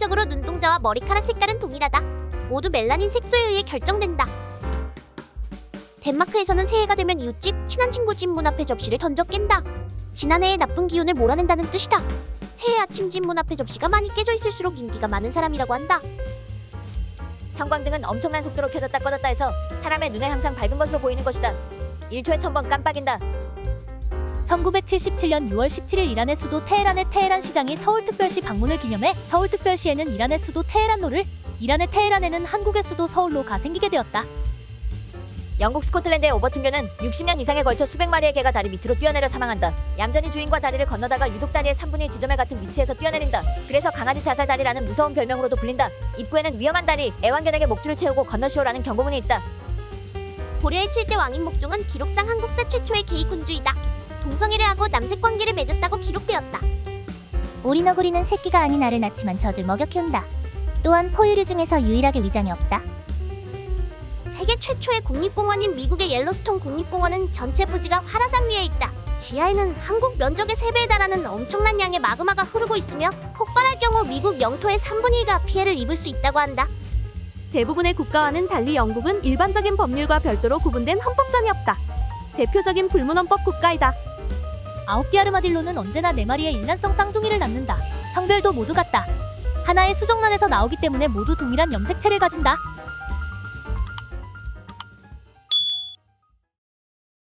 기하학적으로 눈동자와 머리카락 색깔은 동일하다. 모두 멜라닌 색소에 의해 결정된다. 덴마크에서는 새해가 되면 이웃집, 친한 친구 집 문 앞에 접시를 던져 깬다. 지난해의 나쁜 기운을 몰아낸다는 뜻이다. 새해 아침 집 문 앞에 접시가 많이 깨져 있을수록 인기가 많은 사람이라고 한다. 형광등은 엄청난 속도로 켜졌다 꺼졌다 해서 사람의 눈에 항상 밝은 것으로 보이는 것이다. 1초에 천번 깜빡인다. 1977년 6월 17일 이란의 수도 테헤란의 테헤란 시장이 서울특별시 방문을 기념해 서울특별시에는 이란의 수도 테헤란로를 이란의 테헤란에는 한국의 수도 서울로가 생기게 되었다. 영국 스코틀랜드의 오버튼교는 60년 이상에 걸쳐 수백 마리의 개가 다리 밑으로 뛰어내려 사망한다. 얌전히 주인과 다리를 건너다가 유독 다리의 3분의 1 지점에 같은 위치에서 뛰어내린다. 그래서 강아지 자살 다리라는 무서운 별명으로도 불린다. 입구에는 위험한 다리, 애완견에게 목줄을 채우고 건너시오라는 경고문이 있다. 고려의 7대 왕인 목종은 기록상 한국사 최초의 게이 군주이다. 동성애를 하고 남색 관계를 맺었다고 기록되었다. 오리너구리는 새끼가 아닌 알을 낳지만 젖을 먹여 키운다. 또한 포유류 중에서 유일하게 위장이 없다. 세계 최초의 국립공원인 미국의 옐로스톤 국립공원은 전체 부지가 활화산 위에 있다. 지하에는 한국 면적의 3배에 달하는 엄청난 양의 마그마가 흐르고 있으며 폭발할 경우 미국 영토의 3분의 2가 피해를 입을 수 있다고 한다. 대부분의 국가와는 달리 영국은 일반적인 법률과 별도로 구분된 헌법전이 없다. 대표적인 불문헌법 국가이다. 아홉 개 아르마딜로는 언제나 네 마리의 일란성 쌍둥이를 낳는다. 성별도 모두 같다. 하나의 수정란에서 나오기 때문에 모두 동일한 염색체를 가진다.